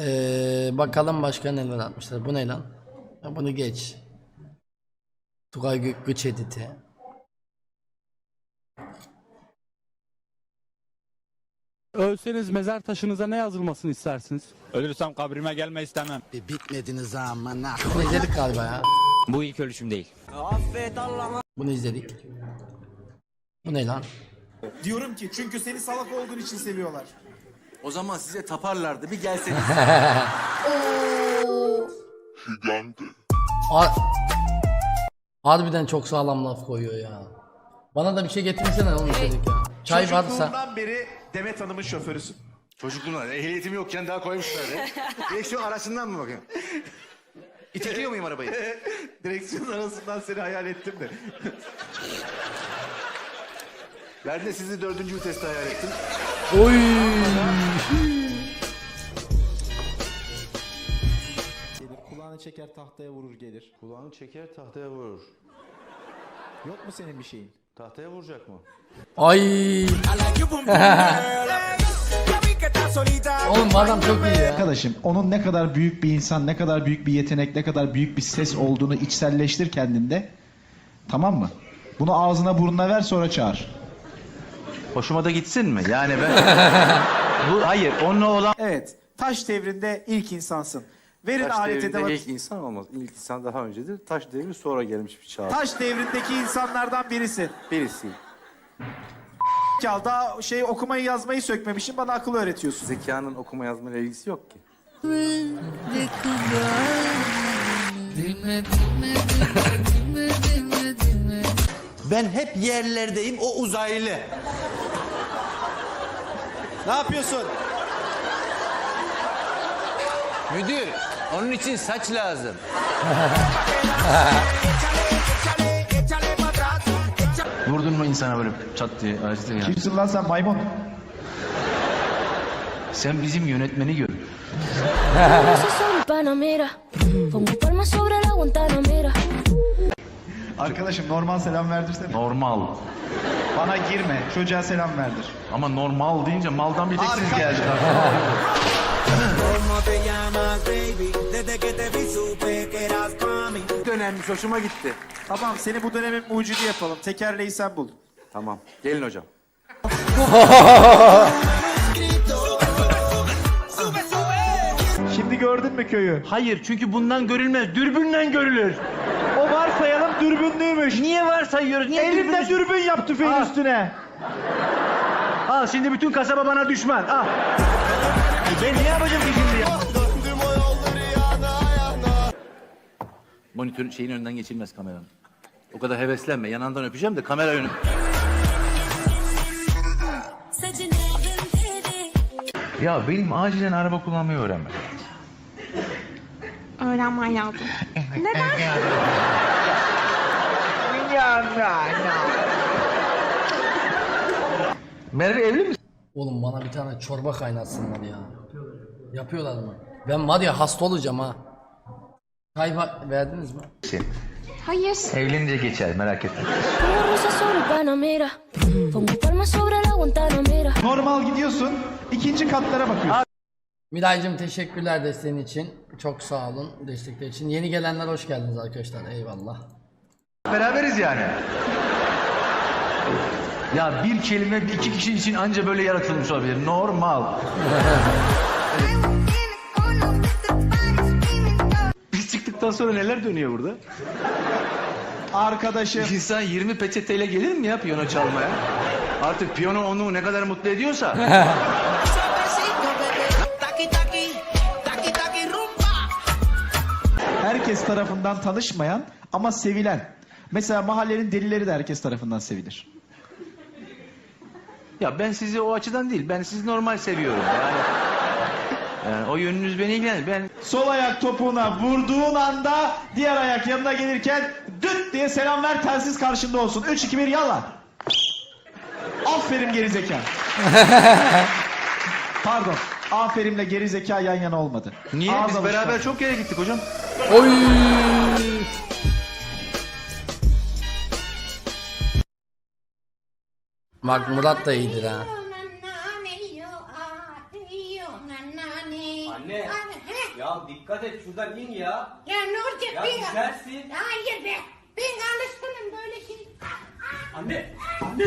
Ee, bakalım başka neler atmışlar. Bu ne lan? Ya bunu geç. Tugay Gü Güç editi. Ölseniz mezar taşınıza ne yazılmasını istersiniz? Ölürsem kabrime gelme istemem. Bir bitmediniz amına. Bunu izledik galiba ya. Bu ilk ölüşüm değil. Bunu izledik. Bu ne lan? Diyorum ki çünkü seni salak olduğun için seviyorlar. O zaman size taparlardı bir gelseniz. Har- Harbiden çok sağlam laf koyuyor ya. Bana da bir şey getirsene onu istedik ya. Çay varsa. Çocukluğundan beri Demet Hanım'ın şoförüsün. Çocukluğuna ehliyetim yokken daha koymuşlar. Direksiyon arasından mı bakayım? İtekliyor muyum arabayı? Direksiyon arasından seni hayal ettim de. Ben de sizi dördüncü viteste hayal ettim. Oy. Gelir, kulağını çeker tahtaya vurur gelir. Kulağını çeker tahtaya vurur. Yok mu senin bir şeyin? Tahtaya vuracak mı? Ay. Oğlum bu adam çok iyi ya. Arkadaşım onun ne kadar büyük bir insan, ne kadar büyük bir yetenek, ne kadar büyük bir ses olduğunu içselleştir kendinde. Tamam mı? Bunu ağzına burnuna ver sonra çağır. Hoşuma da gitsin mi? Yani ben... Bu hayır, onunla olan... Evet. Taş devrinde ilk insansın. Verin alet edevat. ilk insan olmaz. İlk insan daha öncedir. Taş devri sonra gelmiş bir çağ. Taş devrindeki insanlardan birisin. Birisi. Kal daha şey okumayı yazmayı sökmemişsin bana akıl öğretiyorsun. Zekanın okuma yazmayla ilgisi yok ki. Ben hep yerlerdeyim o uzaylı. Ne yapıyorsun? Müdür onun için saç lazım. Vurdun mu insana böyle çat diye acıtır ya. Kimsin lan sen maymun? Sen bizim yönetmeni gör. Panamera. Pongo palmas sobre la Guantanamera. Arkadaşım normal selam verdirsene. Normal. Bana girme. Çocuğa selam verdir. Ama normal deyince maldan bir tek siz geldi. Dönemmiş hoşuma gitti. Tamam seni bu dönemin mucidi yapalım. Tekerleği sen bul. Tamam. Gelin hocam. Şimdi gördün mü köyü? Hayır, çünkü bundan görülmez. Dürbünle görülür. Dürbünlüymüş. Niye varsayıyoruz? Niye Elimde dürbün- dürbün yap tüfeğin Al. üstüne. Al şimdi bütün kasaba bana düşman. Al. Ben ne yapacağım ki şimdi ya? Monitörün şeyin önünden geçilmez kameranın. O kadar heveslenme. Yanından öpeceğim de kamera önü. Ya benim acilen araba kullanmayı öğrenmek. Öğrenmen lazım. Merve evli misin? Oğlum bana bir tane çorba kaynatsınlar ya. Yapıyorlar mı? Ben var ya hasta olacağım ha. Çay verdiniz mi? Hayır. Evlenince geçer merak etme. Normal gidiyorsun. ikinci katlara bakıyorsun. Miraycığım teşekkürler desteğin için. Çok sağ olun destekler için. Yeni gelenler hoş geldiniz arkadaşlar. Eyvallah. Beraberiz yani. Ya bir kelime iki kişi için anca böyle yaratılmış olabilir. Normal. Biz çıktıktan sonra neler dönüyor burada? Arkadaşım. İnsan 20 peçeteyle gelir mi ya piyano çalmaya? Artık piyano onu ne kadar mutlu ediyorsa. Herkes tarafından tanışmayan ama sevilen. Mesela mahallenin delileri de herkes tarafından sevilir. Ya ben sizi o açıdan değil, ben sizi normal seviyorum. Yani, yani o yönünüz beni ilgilendir. Ben Sol ayak topuğuna vurduğun anda diğer ayak yanına gelirken düt diye selam ver telsiz karşında olsun. 3 2 1 yalla. Aferin geri zeka. Pardon. Aferinle geri zeka yan yana olmadı. niye? Ağız Biz beraber çok yere gittik hocam. Oy! Bak Murat da iyidir ha. Anne. Ya dikkat et şuradan in ya. Ya ne olacak Ya düşersin. Hayır be. Ben alışkınım böyle şey. Anne. Anne.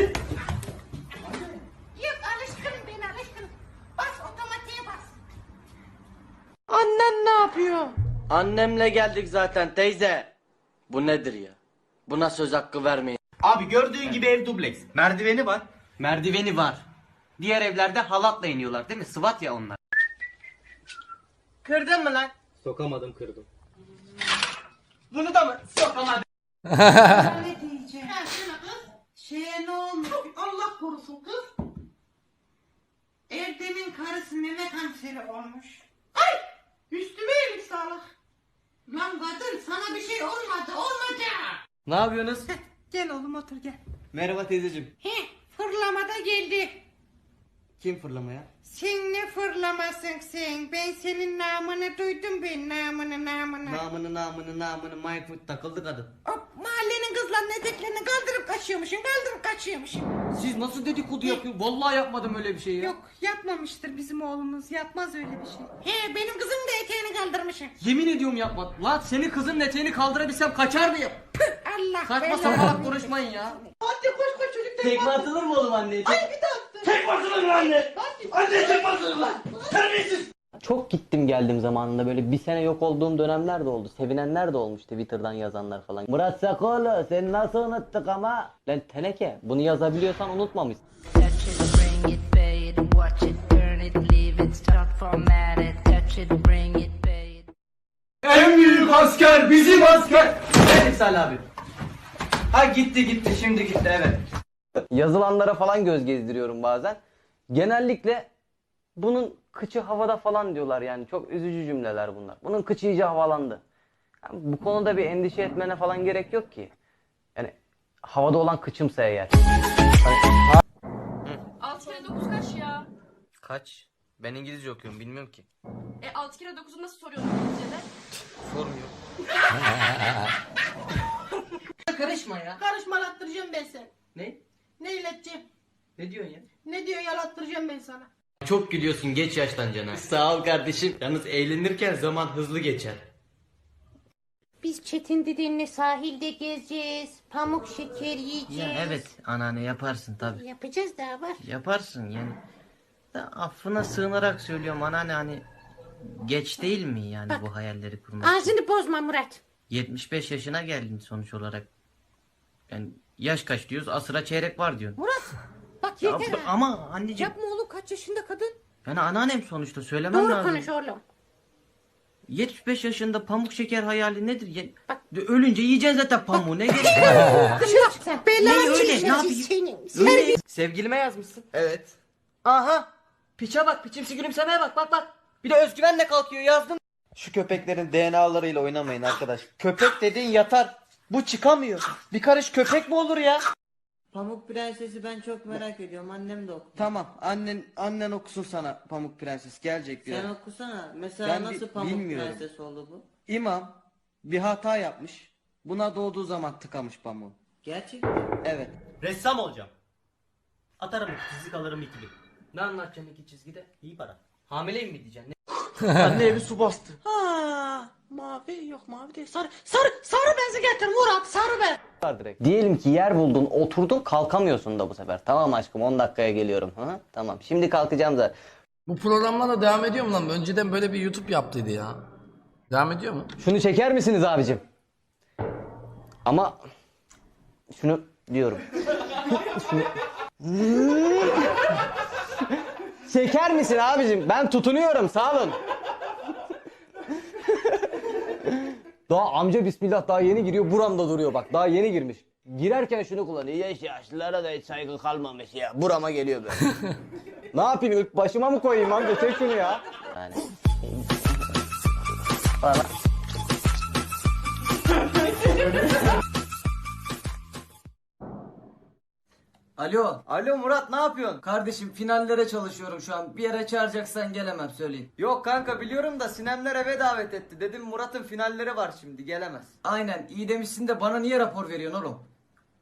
Yok alışkınım ben alışkınım. Bas otomatiğe bas. Annen ne yapıyor? Annemle geldik zaten teyze. Bu nedir ya? Buna söz hakkı vermeyin. Abi gördüğün gibi ev dubleks. Merdiveni var. Merdiveni var. Diğer evlerde halatla iniyorlar değil mi? Sıvat ya onlar. Kırdın mı lan? Sokamadım kırdım. Bunu da mı? Sokamadım. Ne diyeceğim? Ha şuna kız. Şeye ne olmuş? Allah korusun kız. Erdem'in karısı meme kanseri olmuş. Ay! Üstüme iyilik sağlık. Lan kadın sana bir şey olmadı olmayacak. Ne yapıyorsunuz? Gel oğlum otur gel. Merhaba teyzeciğim. He fırlamada geldi. Kim fırlamaya? Sen ne fırlamasın sen? Ben senin namını duydum ben namını namını. Namını namını namını Mayfoot takıldı kadın. Hop, mahallenin kızlarının eteklerini kaldırıp kaçıyormuşsun kaldırıp kaçıyormuşsun. Siz nasıl dedikodu yapıyorsunuz? Vallahi yapmadım öyle bir şey ya. Yok yapmamıştır bizim oğlumuz yapmaz öyle bir şey. He benim kızım da eteğini kaldırmışım. Yemin ediyorum yapmadım. Lan senin kızın eteğini kaldırabilsem kaçar mıyım? Allah Saçma belanı sapan versin. konuşmayın ya. Hadi koş koş çocuk tekme atılır mı oğlum anneye? Ay bir attın. Tekme atılır mı anne? Anne tekme atılır lan. Çok gittim geldim zamanında böyle bir sene yok olduğum dönemler de oldu. Sevinenler de olmuş Twitter'dan yazanlar falan. Murat Sakoğlu sen nasıl unuttuk ama? Lan teneke bunu yazabiliyorsan unutmamışsın. Touch it, bring it, pay it, watch it, turn it, leave it, start formatted. Touch it, bring it, pay it. En büyük asker bizim asker. Evet Salih abi. Ha gitti gitti şimdi gitti evet. Yazılanlara falan göz gezdiriyorum bazen. Genellikle bunun kıçı havada falan diyorlar yani. Çok üzücü cümleler bunlar. Bunun kıçı iyice havalandı. Yani bu konuda bir endişe etmene falan gerek yok ki. Yani havada olan kıçımsa eğer. 6 kere 9 kaç ya? Kaç? Ben İngilizce okuyorum bilmiyorum ki. E 6 kere 9'u nasıl soruyorsun İngilizce'de? Sormuyor. Karışma ya. Karışmalattıracağım ben seni. Ne? Ne ileteceğim? Ne diyorsun ya? Ne diyor yalattıracağım ben sana. Çok gülüyorsun geç yaştan cana. Sağ ol kardeşim. Yalnız eğlenirken zaman hızlı geçer. Biz Çetin dedenle sahilde gezeceğiz. Pamuk şeker yiyeceğiz. Ya evet anneanne yaparsın tabi. Yapacağız daha var. Yaparsın yani. Da affına sığınarak söylüyorum anneanne hani geç değil mi yani bu hayalleri kurmak? Ağzını bozma Murat. 75 yaşına geldin sonuç olarak. Yani yaş kaç diyoruz? Asıra çeyrek var diyorsun. Murat. Bak Ya, yeter. ha. ama anneciğim Yapma oğlum kaç yaşında kadın. yani anneannem sonuçta söylemem Doğru lazım. konuş oğlum. 75 yaşında pamuk şeker hayali nedir? Ya, Bak. ölünce yiyeceksin zaten pamuğu ne gerek var? Dışarı çık sen. Ne Belanı öyle, ne yapayım? senin. Öyle. Sevgilime yazmışsın. Evet. Aha. Piçe bak piçimsi gülümsemeye bak bak bak. Bir de özgüvenle kalkıyor yazdım. Şu köpeklerin DNA'larıyla oynamayın arkadaş. Köpek dediğin yatar. Bu çıkamıyor. Bir karış köpek mi olur ya? Pamuk Prensesi ben çok merak ediyorum. Annem de oku. Tamam annen annen okusun sana Pamuk Prenses gelecek bir Sen okusana. Mesela Ben nasıl Pamuk bilmiyorum. Prenses oldu bu? İmam bir hata yapmış. Buna doğduğu zaman tıkamış pamuğu. Gerçekten. Evet. Ressam olacağım. Atarım çizik alırım iki bin. Ne anlatacaksın iki çizgide? İyi para. Hamileyim mi diyeceksin? Anne evi su bastı. Ha, mavi yok mavi değil. Sarı sarı sarı benzi getir Murat sarı ben. Var direkt. Diyelim ki yer buldun, oturdun, kalkamıyorsun da bu sefer. Tamam aşkım 10 dakikaya geliyorum. Hı? Tamam. Şimdi kalkacağım da. Bu programlara devam ediyor mu lan? Önceden böyle bir YouTube yaptıydı ya. Devam ediyor mu? Şunu çeker misiniz abicim? Ama şunu diyorum. şunu... çeker misin abicim? Ben tutunuyorum sağ olun. Daha amca bismillah daha yeni giriyor buramda duruyor bak daha yeni girmiş. Girerken şunu kullanıyor. Yaş yaşlılara da hiç saygı kalmamış ya. Burama geliyor böyle. ne yapayım ilk başıma mı koyayım amca çek şunu ya. Yani. Bana- Alo. Alo Murat ne yapıyorsun? Kardeşim finallere çalışıyorum şu an. Bir yere çağıracaksan gelemem söyleyin. Yok kanka biliyorum da Sinemler eve davet etti. Dedim Murat'ın finalleri var şimdi gelemez. Aynen iyi demişsin de bana niye rapor veriyorsun oğlum?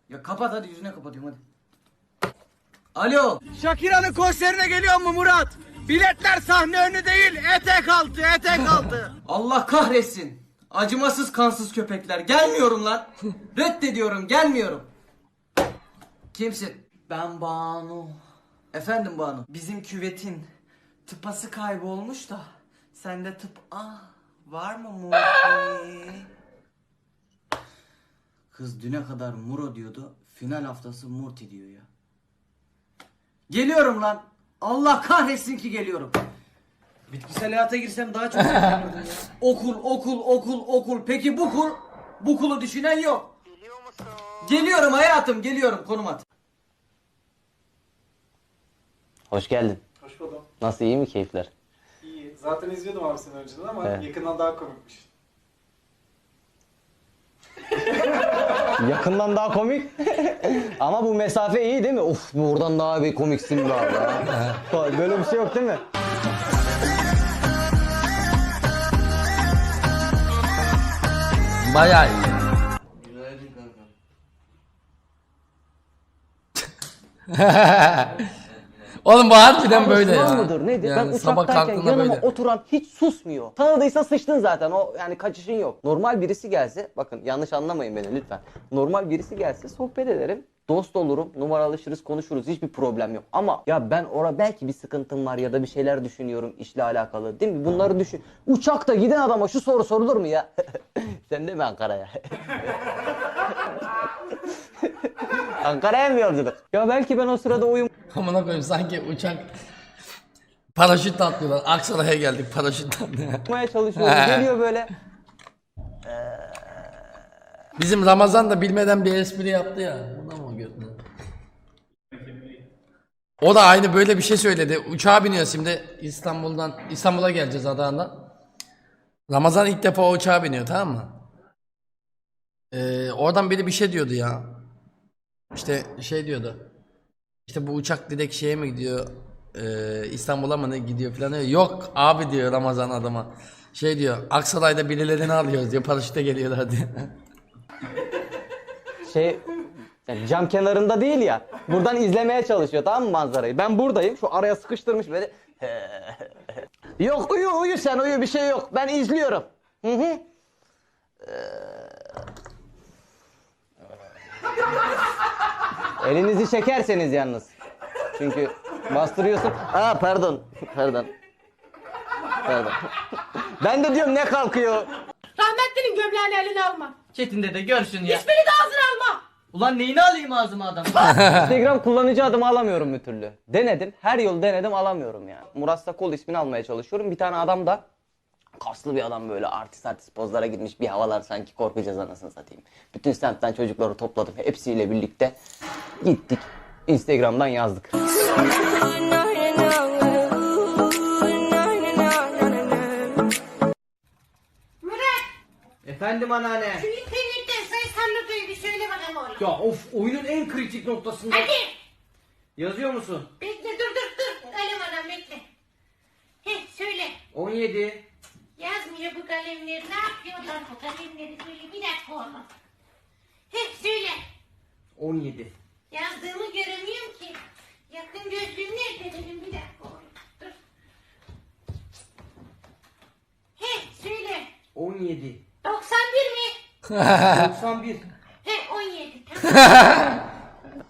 Ya kapat hadi yüzüne kapatıyorum hadi. Alo. Shakira'nın konserine geliyor mu Murat? Biletler sahne önü değil, etek altı, etek altı. Allah kahretsin. Acımasız kansız köpekler. Gelmiyorum lan. Reddediyorum, gelmiyorum. Kimsin? Ben Banu. Efendim Banu. Bizim küvetin tıpası kaybolmuş da. Sende tıp ah var mı Murti? Kız düne kadar Muro diyordu. Final haftası Murti diyor ya. Geliyorum lan. Allah kahretsin ki geliyorum. Bitkisel hayata girsem daha çok zevklenirdim ya. Okul, okul, okul, okul. Peki bu kul? Bu kulu düşünen yok. Geliyor musun? Geliyorum hayatım, geliyorum. Konum at. Hoş geldin. Hoş buldum. Nasıl iyi mi keyifler? İyi. Zaten izliyordum abi seni önceden ama Evet. yakından daha komikmiş. Yakından daha komik. Ama bu mesafe iyi değil mi? Uf buradan daha bir komiksin be abi. Böyle bir şey yok değil mi? Bayağı iyi. Günaydın kanka. Oğlum bu harbiden böyle ya. Mıdır nedir? Yani ben sabah uçaktayken kalktığında yanıma böyle. oturan hiç susmuyor. Tanıdıysa sıçtın zaten o yani kaçışın yok. Normal birisi gelse bakın yanlış anlamayın beni lütfen. Normal birisi gelse sohbet ederim. Dost olurum, numaralaşırız, konuşuruz. Hiçbir problem yok. Ama ya ben ora belki bir sıkıntım var ya da bir şeyler düşünüyorum işle alakalı. Değil mi? Bunları düşün. Uçakta giden adama şu soru sorulur mu ya? Sen de mi Ankara'ya? Ankara'ya mı yolculuk? Ya belki ben o sırada uyum Amına koyayım sanki uçak paraşütle atlıyorlar. Aksaray'a geldik paraşütle atlıyor. yapmaya çalışıyorum. Geliyor böyle. Bizim Ramazan da bilmeden bir espri yaptı ya. Buna mı gördün? O da aynı böyle bir şey söyledi. Uçağa biniyor şimdi İstanbul'dan İstanbul'a geleceğiz Adana'dan. Ramazan ilk defa o uçağa biniyor tamam mı? Ee, oradan biri bir şey diyordu ya. İşte şey diyordu. İşte bu uçak direkt şeye mi gidiyor? Ee, İstanbul'a mı ne gidiyor falan diyor. Yok abi diyor Ramazan adama. Şey diyor Aksaray'da birilerini alıyoruz diyor paraşütle geliyorlar diyor. şey yani cam kenarında değil ya. Buradan izlemeye çalışıyor tamam mı manzarayı? Ben buradayım. Şu araya sıkıştırmış böyle. yok uyu uyu sen uyu bir şey yok. Ben izliyorum. Hı hı. Ee, Elinizi çekerseniz yalnız. Çünkü bastırıyorsun. Aa pardon. Pardon. Pardon. ben de diyorum ne kalkıyor? Rahmetlinin gömleğini eline alma. Çetin'de de görsün ya. Hiçbirini de ağzına alma. Ulan neyini alayım ağzıma adam? Instagram kullanıcı adımı alamıyorum bir türlü. Denedim. Her yol denedim alamıyorum yani. Murat Sakol ismini almaya çalışıyorum. Bir tane adam da kaslı bir adam böyle artist artist pozlara girmiş bir havalar sanki korkacağız anasını satayım. Bütün semtten çocukları topladım. Hepsiyle birlikte gittik. Instagram'dan yazdık. Murat Efendim anneanne. şu internetten sayısal notayı bir söyle bana oğlum. Ya of oyunun en kritik noktasında. Hadi. Yazıyor musun? Bekle dur dur dur. Kalem adam bekle. Heh söyle. 17. Bu kalemler. Ne yapıyorlar bu kalemleri? Söyle bir dakika oğlum. Heh söyle. 17. Yazdığımı göremiyorum ki. Yakın gözlüğüm nerede benim? Bir dakika oğlum. Dur. Heh söyle. 17. 91 mi? 91. He 17 tamam.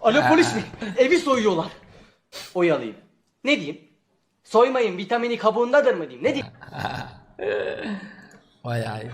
Alo polis mi? Evi soyuyorlar. Oyalayayım. Ne diyeyim? Soymayın vitamini kabuğundadır mı diyeyim? Ne diyeyim? Bayağı iyi.